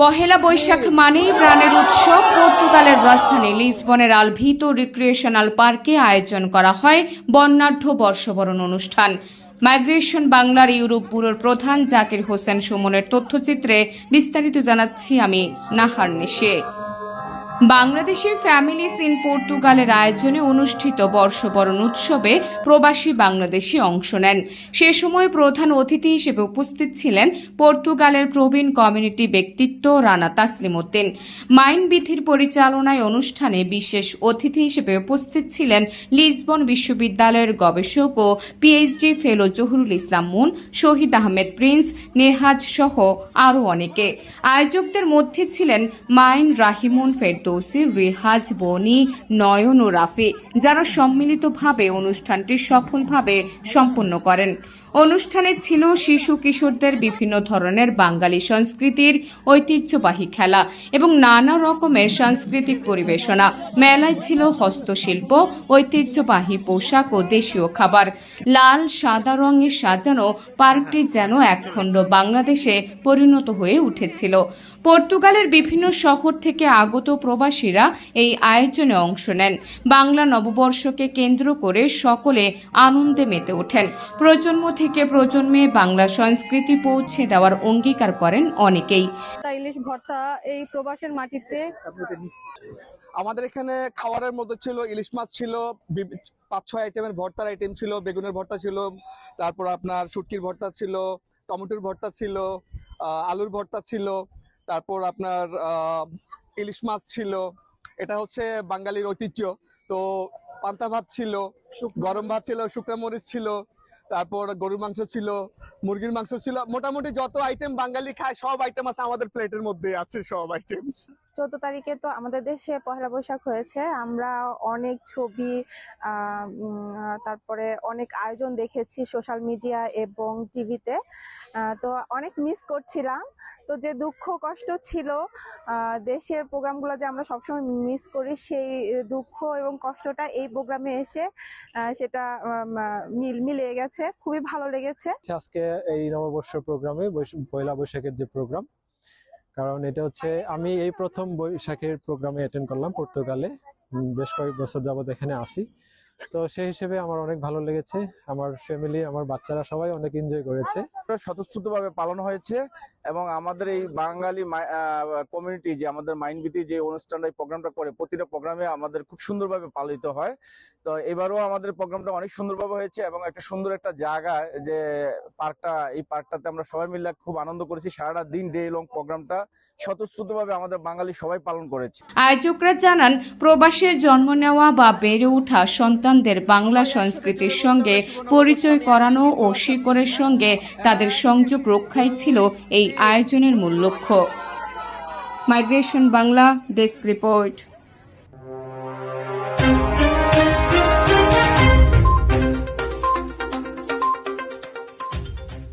পহেলা বৈশাখ মানেই প্রাণের উৎসব। পর্তুগালের রাজধানী লিসবনের আলভিতো রিক্রিয়েশনাল পার্কে আয়োজন করা হয় বর্ণাঢ্য বর্ষবরণ অনুষ্ঠান। মাইগ্রেশন বাংলার ইউরোপ ব্যুরোর প্রধান জাকির হোসেন সুমনের তথ্যচিত্রে বিস্তারিত জানাচ্ছি আমি নাহার নিশে বাংলাদেশের ফ্যামিলিস ইন পর্তুগালের আয়োজনে অনুষ্ঠিত বর্ষবরণ উৎসবে প্রবাসী বাংলাদেশি অংশ নেন। সে সময় প্রধান অতিথি হিসেবে উপস্থিত ছিলেন পর্তুগালের প্রবীণ কমিউনিটি ব্যক্তিত্ব রানা তাসলিম উদ্দিন মাইন বিধির পরিচালনায় অনুষ্ঠানে বিশেষ অতিথি হিসেবে উপস্থিত ছিলেন লিসবন বিশ্ববিদ্যালয়ের গবেষক ও পিএইচডি ফেলো জহুরুল ইসলাম মুন, শহীদ আহমেদ প্রিন্স, নেহাজ সহ আরও অনেকে। আয়োজকদের মধ্যে ছিলেন মাইন রাহিমুন ফেরদৌসি রেহাজ, বনি, নয়ন ও রাফি, যারা সম্মিলিতভাবে অনুষ্ঠানটি সফলভাবে সম্পন্ন করেন। অনুষ্ঠানে ছিল শিশু কিশোরদের বিভিন্ন ধরনের বাঙালি সংস্কৃতির ঐতিহ্যবাহী খেলা এবং নানা রকমের সাংস্কৃতিক পরিবেশনা। মেলায় ছিল হস্তশিল্প, ঐতিহ্যবাহী পোশাক ও দেশীয় খাবার। লাল, সাদা রঙে সাজানো পার্কটি যেন একখণ্ড বাংলাদেশে পরিণত হয়ে উঠেছিল। পর্তুগালের বিভিন্ন শহর থেকে আগত প্রবাসীরা এই আয়োজনে অংশ নেন। বাংলা নববর্ষকে কেন্দ্র করে সকলে আনন্দে মেতে ওঠেন। প্রজন্ম থেকে প্রজন্মে বাংলা সংস্কৃতি পৌঁছে দেওয়ার অঙ্গীকার করেন অনেকেই। ইলিশ ভর্তা এই প্রবাসের মাটিতে? আমাদের এখানে খাবারের মধ্যে ছিল ইলিশ মাছ ছিল পাঁচ ছয় আইটেমের ভর্তার আইটেম ছিল বেগুনের ভর্তা ছিল তারপর আপনার শুটকির ভর্তা ছিল টমেটোর ভর্তা ছিল আলুর ভর্তা ছিল তারপর আপনার ইলিশ মাছ ছিল, এটা হচ্ছে বাঙালির ঐতিহ্য। তো পান্তা ভাত ছিল, গরম ভাত ছিল, শুকনা মরিচ ছিল, তারপর গরুর মাংস ছিল, মুরগির মাংস ছিল। মোটামুটি যত আইটেম বাঙালি খায়, সব আইটেম আছে আমাদের প্লেটের মধ্যে আছে, সব আইটেম চোদ্দ তারিখে তো আমাদের দেশে পহেলা বৈশাখ হয়েছে। আমরা অনেক ছবি তারপরে অনেক আয়োজন দেখেছি সোশ্যাল মিডিয়া এবং টিভিতে। তো অনেক মিস করছিলাম। তো যে দুঃখ, কষ্ট ছিল দেশের প্রোগ্রামগুলো যে আমরা সবসময় মিস করি, সেই দুঃখ এবং কষ্টটা এই প্রোগ্রামে এসে সেটা মিল মিলে গেছে। খুবই ভালো লেগেছে। আজকে এই নববর্ষ প্রোগ্রামে পয়লা বৈশাখের যে প্রোগ্রাম কারণ এটা হচ্ছে আমি এই প্রথম বৈশাখের প্রোগ্রামে অ্যাটেন্ড করলাম পর্তুগালে। বেশ কয়েক বছর যাবত এখানে আসি তো সেই হিসেবে আমার অনেক ভালো লেগেছে। আমার ফ্যামিলি আমার বাচ্চারা সবাই অনেক এনজয় করেছে। স্বতঃস্ফূর্তভাবে পালন হয়েছে এবং আমাদের এই বাঙালি কমিউনিটি যে আমাদের মাইনবিতি যে অনুষ্ঠানটা এই প্রোগ্রামটা করে প্রতিটা প্রোগ্রামে আমাদের খুব সুন্দরভাবে পালিত হয়। তো এবারও আমাদের প্রোগ্রামটা অনেক সুন্দরভাবে হয়েছে এবং একটা সুন্দর একটা জায়গা যে পার্কটা এই পার্কটাতে আমরা সবাই মিলে খুব আনন্দ করেছি। সারাটা দিন ডে লং প্রোগ্রামটা স্বতঃস্ফূর্তভাবে আমাদের বাঙালি সবাই পালন করেছে। আয়োজকরা জানান প্রবাসের জন্ম নেওয়া বা বেড়ে ওঠা সন্তানদের বাংলা সংস্কৃতির সঙ্গে পরিচয় করানো ও শিকড়ের সঙ্গে তাদের সংযোগ রক্ষাই ছিল এই আয়োজনের মূল লক্ষ্য। Migration Bangla desk report